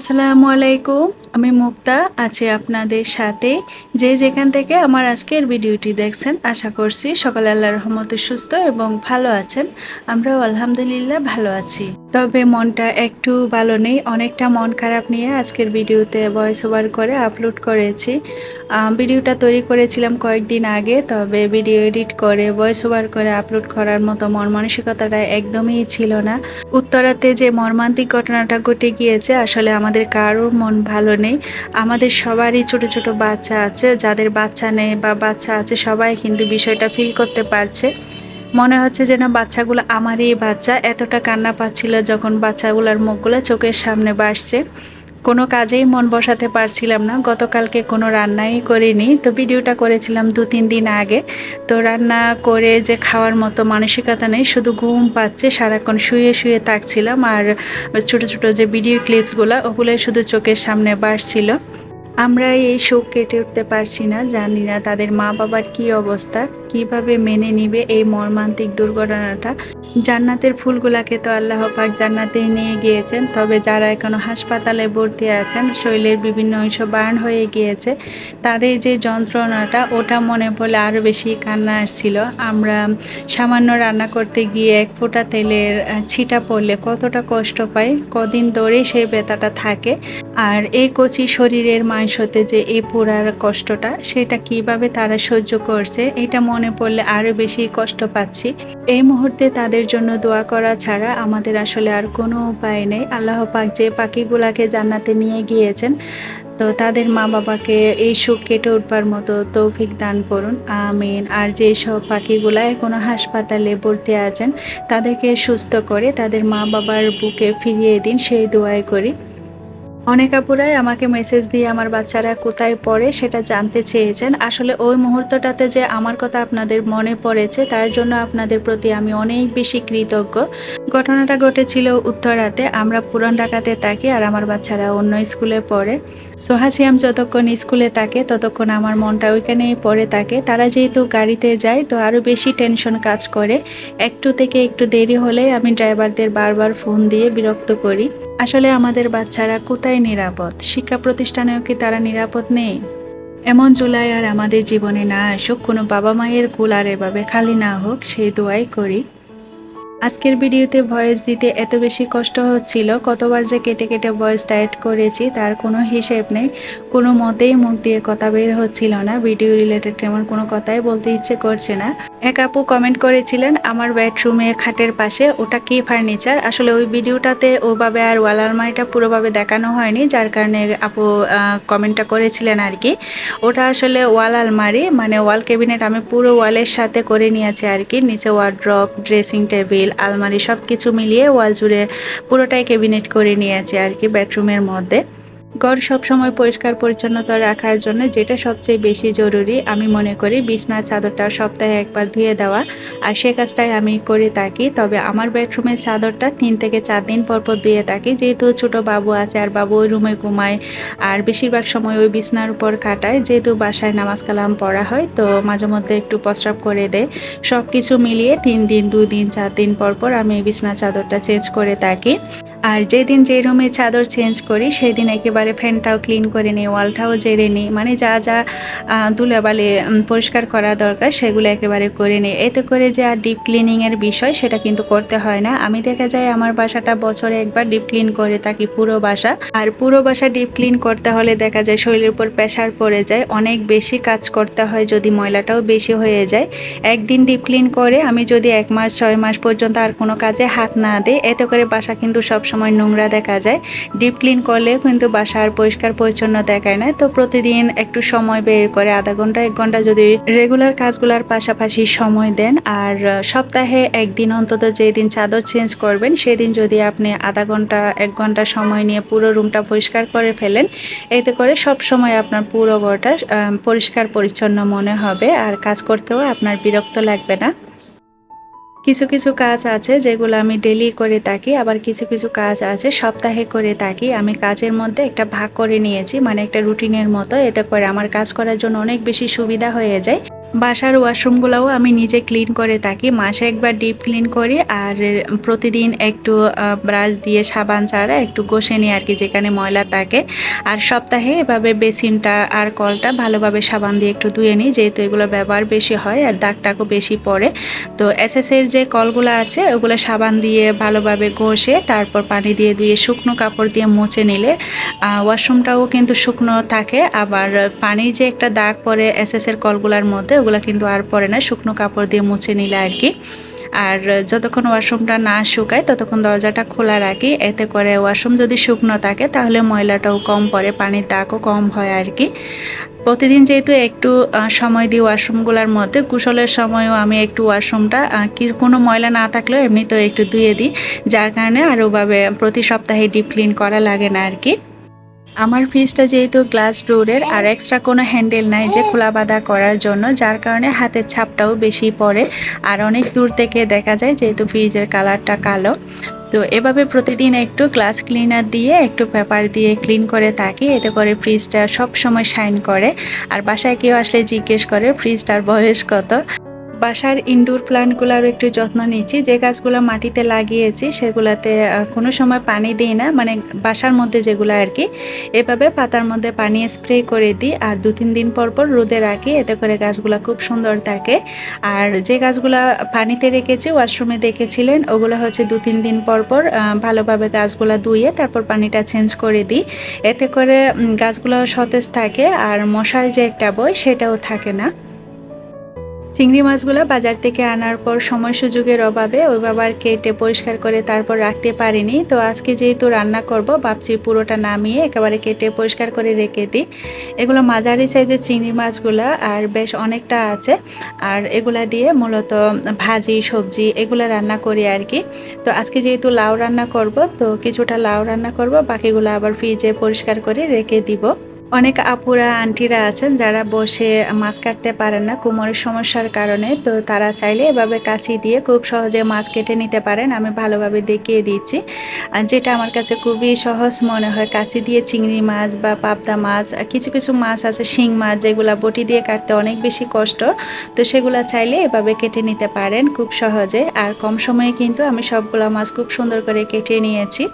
আসসালামু আলাইকুম। আমি মুক্তা, আছি আপনাদের সাথে। যে যেখান থেকে আমার আজকের ভিডিওটি দেখছেন, আশা করছি সকাল আল্লাহ রহমতে সুস্থ এবং ভালো আছেন। আমরাও আলহামদুলিল্লাহ ভালো আছি। তবে মনটা একটু ভালো নেই, অনেকটা মন খারাপ নিয়ে আজকের ভিডিওতে ভয়েস ওভার করে আপলোড করেছি। ভিডিওটা তৈরি করেছিলাম কয়েকদিন আগে, তবে ভিডিও এডিট করে ভয়েস ওভার করে আপলোড করার মতো মন মানসিকতাটা একদমই ছিল না। উত্তরাতে যে মর্মান্তিক ঘটনাটা ঘটে গিয়েছে, আসলে আমাদের কারোর মন ভালো নেই। আমাদের সবারই ছোট ছোট বাচ্চা আছে, যাদের বাচ্চা নেই বা বাচ্চা আছে, সবাই কিন্তু বিষয়টা ফিল করতে পারছে। মনে হচ্ছে যেন বাচ্চাগুলো আমারই বাচ্চা। এতটা কান্না পাচ্ছিল যখন বাচ্চাগুলোর মুখগুলো চোখের সামনে বাসছে। কোনো কাজেই মন বসাতে পারছিলাম না। গতকালকে কোনো রান্নাই করিনি। তো ভিডিওটা করেছিলাম দু, তিন দিন আগে। তো রান্না করে যে খাওয়ার মতো মানসিকতা নেই, শুধু ঘুম পাচ্ছে, সারাক্ষণ শুয়ে শুয়ে থাকছিলাম আর ছোট ছোট যে ভিডিও ক্লিপসগুলো ওগুলোই শুধু চোখের সামনে বাড়ছিল। আমরা এই শোক কেটে উঠতে পারছি না, জানি না তাদের মা বাবার কি অবস্থা, কীভাবে মেনে নিবে এই মর্মান্তিক দুর্ঘটনাটা। জান্নাতের ফুলগুলাকে তো আল্লাহ পাক জান্নাতেই নিয়ে গিয়েছেন। তবে যারা এখনও হাসপাতালে ভর্তি আছেন, শরীরের বিভিন্ন অংশ বার্ন হয়ে গিয়েছে, তাদের যে যন্ত্রণাটা, ওটা মনে পড়লে আরও বেশি কান্না আসছিল। আমরা সামান্য রান্না করতে গিয়ে এক ফোঁটা তেলের ছিটা পড়লে কতটা কষ্ট পাই, কদিন ধরেই সেই ব্যথাটা থাকে। আর এই কচি শরীরের মাংসতে যে এই পোড়ার কষ্টটা, সেটা কীভাবে তারা সহ্য করছে, এটা মনে পড়লে আরও বেশি কষ্ট পাচ্ছি। এই মুহূর্তে তাদের জন্য দোয়া করা ছাড়া আমাদের আসলে আর কোনো উপায় নেই। আল্লাহ পাক যে পাখিগুলাকে জান্নাতে নিয়ে গিয়েছেন, তো তাদের মা বাবাকে এই সুখ কেটে উঠবার মতো তৌফিক দান করুন। আমিন। আর যে সব পাখিগুলা কোনো হাসপাতালে ভর্তি আছেন, তাদেরকে সুস্থ করে তাদের মা বাবার বুকে ফিরিয়ে দিন, সেই দোয়াই করি। অনেক আপুরাই আমাকে মেসেজ দিয়ে আমার বাচ্চারা কোথায় পড়ে সেটা জানতে চেয়েছেন। আসলে ওই মুহূর্তটাতে যে আমার কথা আপনাদের মনে পড়েছে, তার জন্য আপনাদের প্রতি আমি অনেক বেশি কৃতজ্ঞ। ঘটনাটা ঘটেছিল উত্তরাতে, আমরা পুরান ঢাকাতে থাকি আর আমার বাচ্চারা অন্য স্কুলে পড়ে। সোহাসিয়াম যতক্ষণ স্কুলে থাকে, ততক্ষণ আমার মনটা ওইখানেই পড়ে থাকে। তারা যেহেতু গাড়িতে যায়, তো আরও বেশি টেনশন কাজ করে। একটু থেকে একটু দেরি হলে আমি ড্রাইভারদের বারবার ফোন দিয়ে বিরক্ত করি। আসলে আমাদের বাচ্চারা কোথায় নিরাপদ? শিক্ষা প্রতিষ্ঠানেও কি তারা নিরাপদ নেই? এমন জুলাই আর আমাদের জীবনে না আসুক, কোনো বাবা মায়ের কুল আর এভাবে খালি না হোক, সেই দোয়াই করি। আজকের ভিডিওতে ভয়েস দিতে এত বেশি কষ্ট হচ্ছিল, কতবার যে কেটে কেটে ভয়েস টাইট করেছি, তার কোনো হিসেব নেই। কোনো মতেই মুখ দিয়ে কথা বের হচ্ছিল না, ভিডিও রিলেটেড তেমন কোনো কথাই বলতে ইচ্ছে করছে না। এক আপু কমেন্ট করেছিলেন, আমার বেডরুমে খাটের পাশে, ওটা কি ফার্নিচার আসলে ওই ভিডিওটাতে ওভাবে আর ওয়াল আলমারিটা পুরোভাবে দেখানো হয়নি, যার কারণে আপু কমেন্টটা করেছিলেন আর কি। ওটা আসলে ওয়াল আলমারি মানে ওয়াল ক্যাবিনেট আমি পুরো ওয়ালের সাথে করে নিয়েছি আর কি। নিচে ওয়ার্ড্রপ ড্রেসিং টেবিল আলমারি সব কিছু মিলিয়ে ওয়াল জুড়ে পুরোটাই ক্যাবিনেট করে নিয়েছি আর কি বেডরুমের মধ্যে। ঘর সবসময় পরিষ্কার পরিচ্ছন্নতা রাখার জন্য যেটা সবচেয়ে বেশি জরুরি, আমি মনে করি বিছনার চাদরটা সপ্তাহে একবার ধুয়ে দেওয়া। আর সে কাজটাই আমি করে থাকি, তবে আমার বেডরুমের চাদরটা তিন থেকে চার দিন পর পর ধুয়ে থাকি। যেহেতু ছোট বাবু আছে আর বাবু ওই রুমে ঘুমায়, আর বেশিরভাগ সময় ওই বিছনার উপর কাটায় যেহেতু বাসায় নামাজ কালাম পড়া হয়, তো মাঝে মধ্যে একটু প্রস্রাব করে দেয়। সব কিছু মিলিয়ে তিন দিন দুই দিন চার দিন পর পর আমি বিছনা চাদরটা চেঞ্জ করে থাকি। আর যেদিন যে রুমে চাদর চেঞ্জ করি, সেদিন একেবারে ফ্যানটাও ক্লিন করে নিই ওয়ালটাও জেরে নিই। মানে যা যা ধুলাবালি পরিষ্কার করা দরকার, সেগুলো একেবারে করে নিই। এতে করে যে আর ডিপ ক্লিনিংয়ের বিষয়, সেটা কিন্তু করতে হয় না। আমি দেখা যায় আমার বাসাটা বছরে একবার ডিপ ক্লিন করে থাকি, পুরো বাসা। আর পুরো বাসা ডিপ ক্লিন করতে হলে দেখা যায় শরীরের উপর প্রেশার পড়ে যায়। অনেক বেশি কাজ করতে হয় যদি ময়লাটাও বেশি হয়ে যায়। একদিন ডিপ ক্লিন করে আমি যদি এক মাস, ছয় মাস পর্যন্ত আর কোনো কাজে হাত না দিই, এতে করে বাসা কিন্তু সব সময় নোংরা দেখা যায়। ডিপ ক্লিন করলেও কিন্তু বাসা আর পরিষ্কার পরিচ্ছন্ন দেখায় না। তো প্রতিদিন একটু সময় বের করে আধা ঘণ্টা, এক ঘণ্টা যদি রেগুলার কাজগুলোর পাশাপাশি সময় দেন আর সপ্তাহে একদিন অন্তত যেদিন চাদর চেঞ্জ করবেন, সেদিন যদি আপনি আধা ঘণ্টা, এক ঘণ্টা সময় নিয়ে পুরো রুমটা পরিষ্কার করে ফেলেন, এতে করে সব সময় আপনার পুরো ঘরটা পরিষ্কার পরিচ্ছন্ন মনে হবে। আর কাজ করতেও আপনার বিরক্ত লাগবে না। কিছু কিছু কাজ আছে যেগুলো আমি ডেলি করে থাকি, আবার কিছু কিছু কাজ আছে সপ্তাহে করে থাকি। আমি কাজের মধ্যে একটা ভাগ করে নিয়েছি মানে একটা রুটিনের মতো। এতে করে আমার কাজ করার জন্য অনেক বেশি সুবিধা হয়ে যায়। বাসার ওয়াশরুমগুলোও আমি নিজে ক্লিন করে থাকি। মাসে একবার ডিপ ক্লিন করি আর প্রতিদিন একটু ব্রাশ দিয়ে সাবান ছাড়া একটু ঘষে নিই আর কি, যেখানে ময়লা থাকে। আর সপ্তাহে এভাবে বেসিনটা আর কলটা ভালোভাবে সাবান দিয়ে একটু ধুয়ে নিই, যেহেতু এগুলো ব্যবহার বেশি হয় আর দাগটাকও বেশি পড়ে। তো এসএসের যে কলগুলো আছে, ওগুলো সাবান দিয়ে ভালোভাবে ঘষে তারপর পানি দিয়ে ধুয়ে শুকনো কাপড় দিয়ে মুছে নিলে ওয়াশরুমটাও কিন্তু শুকনো থাকে। আবার পানির যে একটা দাগ পরে এসএসের কলগুলোর মধ্যে ওগুলো কিন্তু আর পরে না, শুকনো কাপড় দিয়ে মুছে নিলে আর কি। আর যতক্ষণ ওয়াশরুমটা না শুকায়, ততক্ষণ দরজাটা খোলা রাখি এতে করে ওয়াশরুম যদি শুকনো থাকে, তাহলে ময়লাটাও কম পড়ে, পানির দাগও কম হয় আর কি। প্রতিদিন যেহেতু একটু সময় দিই ওয়াশরুমগুলোর মধ্যে, কুশলের সময়ও আমি একটু ওয়াশরুমটা কি, কোনো ময়লা না থাকলেও এমনিতেও একটু ধুয়ে দিই। যার কারণে আর ওভাবে প্রতি সপ্তাহে ডিপ ক্লিন করা লাগে না আর কি। আমার ফ্রিজটা যেহেতু গ্লাস ডোরের আর এক্সট্রা কোনো হ্যান্ডেল নাই যে খোলা বাঁধা করার জন্য, যার কারণে হাতের ছাপটাও বেশি পড়ে। আর অনেক দূর থেকে দেখা যায় যেহেতু ফ্রিজের কালারটা কালো। তো এভাবে প্রতিদিন একটু গ্লাস ক্লিনার দিয়ে, একটু পেপার দিয়ে ক্লিন করে থাকি। এতে করে ফ্রিজটা সব সময় শাইন করে। আর বাসায় কেউ আসলে জিজ্ঞেস করে, ফ্রিজটার বয়স কত? বাসার ইনডোর প্লান্টগুলোরও একটু যত্ন নিচ্ছি। যে গাছগুলো মাটিতে লাগিয়েছি, সেগুলোতে কোনো সময় পানি দিই না। মানে বাসার মধ্যে যেগুলো আর কি, এভাবে পাতার মধ্যে পানি স্প্রে করে দিই আর দু তিন দিন পর পর রোদে রাখি। এতে করে গাছগুলো খুব সুন্দর থাকে। আর যে গাছগুলো পানিতে রেখেছি ওয়াশরুমে দেখেছিলেন, ওগুলো হচ্ছে দু তিন দিন পর পর ভালোভাবে গাছগুলো ধুয়ে তারপর পানিটা চেঞ্জ করে দিই। এতে করে গাছগুলো সতেজ থাকে আর মশার যে একটা বই, সেটাও থাকে না। চিংড়ি মাছগুলো বাজার থেকে আনার পর সময় সুযোগের অভাবে ওইভাবে আর কেটে পরিষ্কার করে তারপর রাখতে পারিনি। তো আজকে যেহেতু রান্না করব, ভাবছি পুরোটা নামিয়ে একেবারে কেটে পরিষ্কার করে রেখে দিই। এগুলো মাঝারি সাইজের চিংড়ি মাছগুলো আর বেশ অনেকটা আছে। আর এগুলা দিয়ে মূলত ভাজি, সবজি এগুলো রান্না করি আর কি। তো আজকে যেহেতু লাউ রান্না করব, তো কিছুটা লাউ রান্না করব, বাকিগুলো আবার ফ্রিজে পরিষ্কার করে রেখে দিব। অনেক আপুরা, আন্টিরা আছেন যারা বসে মাছ কাটতে পারেন না কোমরের সমস্যার কারণে। তো তারা চাইলে এভাবে কাছি দিয়ে খুব সহজে মাছ কেটে নিতে পারেন। আমি ভালোভাবে দেখিয়ে দিচ্ছি। যেটা আমার কাছে খুবই সহজ মনে হয় কাছি দিয়ে চিংড়ি মাছ বা পাবদা মাছ কিছু কিছু মাছ আছে, শিং মাছ, যেগুলো বটি দিয়ে কাটতে অনেক বেশি কষ্ট। তো সেগুলো চাইলে এভাবে কেটে নিতে পারেন খুব সহজে। আর কম সময়ে কিন্তু আমি সবগুলো মাছ খুব সুন্দর করে কেটে নিয়েছি।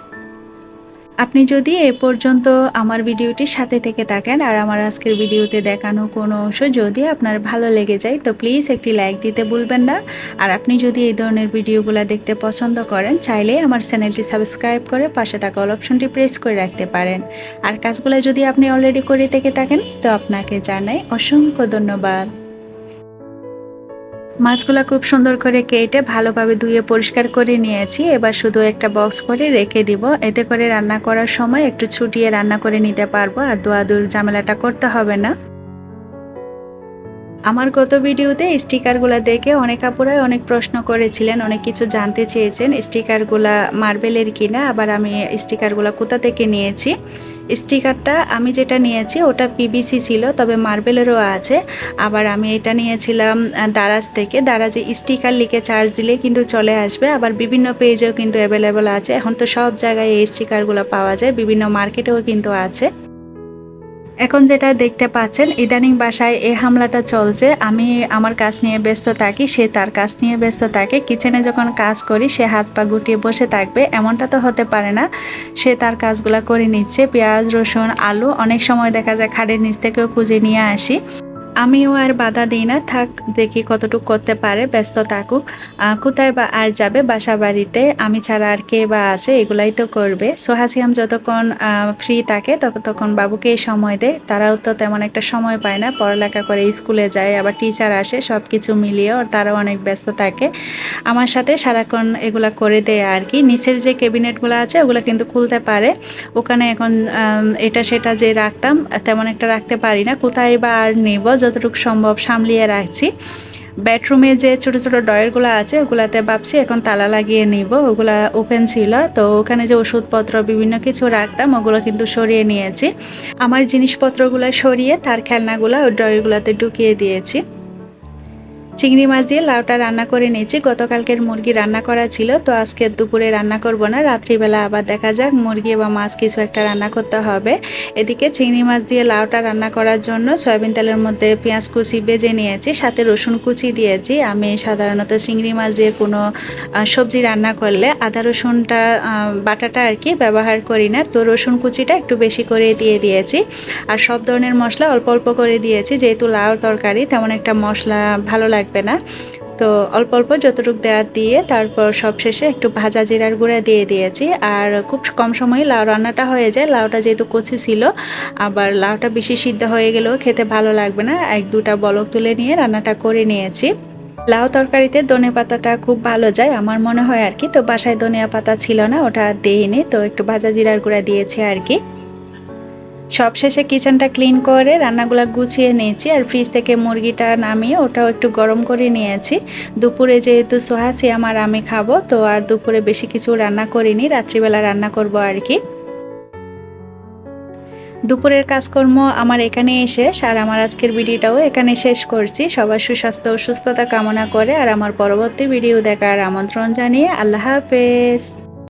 আপনি যদি এ পর্যন্ত আমার ভিডিওটির সাথে থেকে থাকেন আর আমার আজকের ভিডিওতে দেখানো কোনো অংশ যদি আপনার ভালো লেগে যায়, তো প্লিজ একটি লাইক দিতে ভুলবেন না। আর আপনি যদি এই ধরনের ভিডিওগুলো দেখতে পছন্দ করেন, চাইলে আমার চ্যানেলটি সাবস্ক্রাইব করে পাশে থাকা অল অপশনটি প্রেস করে রাখতে পারেন। আর কাজগুলো যদি আপনি অলরেডি করে থেকে থাকেন, তো আপনাকে জানাই অসংখ্য ধন্যবাদ। মাছগুলো খুব সুন্দর করে কেটে ভালোভাবে ধুয়ে পরিষ্কার করে নিয়েছি। এবার শুধু একটা বক্স করে রেখে দিব। এতে করে রান্না করার সময় একটু ছুটিয়ে রান্না করে নিতে পারব। আর দোয়া দূর ঝামেলাটা করতে হবে না। আমার গত ভিডিওতে স্টিকারগুলো দেখে অনেক আপুরাই অনেক প্রশ্ন করেছিলেন, অনেক কিছু জানতে চেয়েছেন, স্টিকারগুলা মার্বেলের কিনা, আবার আমি স্টিকারগুলো কোথা থেকে নিয়েছি। স্টিকারটা আমি যেটা নিয়েছি ওটা পিবিসি ছিল, তবে মার্বেলেরও আছে। আবার আমি এটা নিয়েছিলাম দারাজ থেকে। দারাজে স্টিকার লিখে চার্জ দিলে কিন্তু চলে আসবে। আবার বিভিন্ন পেজেও কিন্তু অ্যাভেলেবেল আছে। এখন তো সব জায়গায় এই স্টিকারগুলো পাওয়া যায়। বিভিন্ন মার্কেটেও কিন্তু আছে। এখন যেটা দেখতে পাচ্ছেন, ইদানিং বাসায় এই হামলাটা চলছে। আমি আমার কাজ নিয়ে ব্যস্ত থাকি, সে তার কাজ নিয়ে ব্যস্ত থাকে। কিচেনে যখন কাজ করি, সে হাত পা গুটিয়ে বসে থাকবে। এমনটা তো হতে পারে না। সে তার কাজগুলা করে নিচ্ছে। পেঁয়াজ, রসুন, আলু অনেক সময় দেখা যায় খাড়ের নিচ থেকেও খুঁজে নিয়ে আসি। আমিও আর বাধা দিই না, থাক, দেখি কতটুকু করতে পারে, ব্যস্ত থাকুক। কোথায় বা আর যাবে বাসা বাড়িতে আমি ছাড়া আর কে বা আছে, এগুলাই তো করবে। সোহাসিয়াম যতক্ষণ ফ্রি থাকে তখন বাবুকে সময় দেয় তারাও তো তেমন একটা সময় পায় না, পড়ালেখা করে স্কুলে যায়, আবার টিচার আসে সব কিছু মিলিয়ে তারাও অনেক ব্যস্ত থাকে। আমার সাথে সারাক্ষণ এগুলা করে দেয় আর কি। নিচের যে ক্যাবিনেটগুলো আছে, ওগুলো কিন্তু খুলতে পারে। ওখানে এখন এটা সেটা যে রাখতাম, তেমন একটা রাখতে পারি না। কোথায় বা আর নেব যতটুকু সম্ভব সামলিয়ে রাখছি। বেডরুমে যে ছোটো ছোটো ডয়েরগুলো আছে, ওগুলাতে ভাবছি এখন তালা লাগিয়ে নিব। ওগুলা ওপেন ছিল। তো ওখানে যে ওষুধপত্র, বিভিন্ন কিছু রাখতাম, ওগুলো কিন্তু সরিয়ে নিয়েছি। আমার জিনিসপত্রগুলো সরিয়ে তার খেলনাগুলো ওই ডয়েরগুলোতে ঢুকিয়ে দিয়েছি। চিংড়ি মাছ দিয়ে লাউটা রান্না করে নিয়েছি। গতকালকের মুরগি রান্না করা ছিল, তো আজকে দুপুরে রান্না করব না। রাত্রিবেলা আবার দেখা যাক, মুরগি বা মাছ কিছু একটা রান্না করতে হবে। এদিকে চিংড়ি মাছ দিয়ে লাউটা রান্না করার জন্য সয়াবিন তেলের মধ্যে পেঁয়াজ কুচি বেজে নিয়েছি, সাথে রসুন কুচি দিয়েছি। আমি সাধারণত চিংড়ি মাছ দিয়ে কোনো সবজি রান্না করলে আদা রসুনটা বাটাটা আর কি ব্যবহার করি না, তো রসুন কুচিটা একটু বেশি করে দিয়ে দিয়েছি। আর সব ধরনের মশলা অল্প অল্প করে দিয়েছি, যেহেতু লাউ তরকারি তেমন একটা মশলা ভালো লাগবে না। তো অল্প অল্প যতটুকু দেওয়া দিয়ে তারপর সব শেষে একটু ভাজা জিরার গুঁড়া দিয়ে দিয়েছি। আর খুব কম সময়ে লাউ রান্নাটা হয়ে যায়। লাউটা যেহেতু কচি ছিল, আবার লাউটা বেশি সিদ্ধ হয়ে গেলেও খেতে ভালো লাগবে না। এক দুটা বলক তুলে নিয়ে রান্নাটা করে নিয়েছি। লাউ তরকারিতে ধনে পাতাটা খুব ভালো যায় আমার মনে হয় আর কি। তো বাসায় ধনিয়া পাতা ছিল না, ওটা দিইনি। তো একটু ভাজা জিরার গুঁড়া দিয়েছি আর কি। সব শেষে কিচেনটা ক্লিন করে রান্নাগুলো গুছিয়ে নিয়েছি আর ফ্রিজ থেকে মুরগিটা নামিয়ে ওটাও একটু গরম করে নিয়েছি। দুপুরে যেহেতু সোহাসি, আমার আমি খাব, তো আর দুপুরে বেশি কিছু রান্না করিনি, রাত্রিবেলা রান্না করব আর কি। দুপুরের কাজকর্ম আমার এখানে শেষ, আর আমার আজকের ভিডিওটাও এখানে শেষ করছি। সবার সুস্বাস্থ্য ও সুস্থতা কামনা করে, আর আমার পরবর্তী ভিডিও দেখার আমন্ত্রণ জানিয়ে আল্লাহ হাফেজ।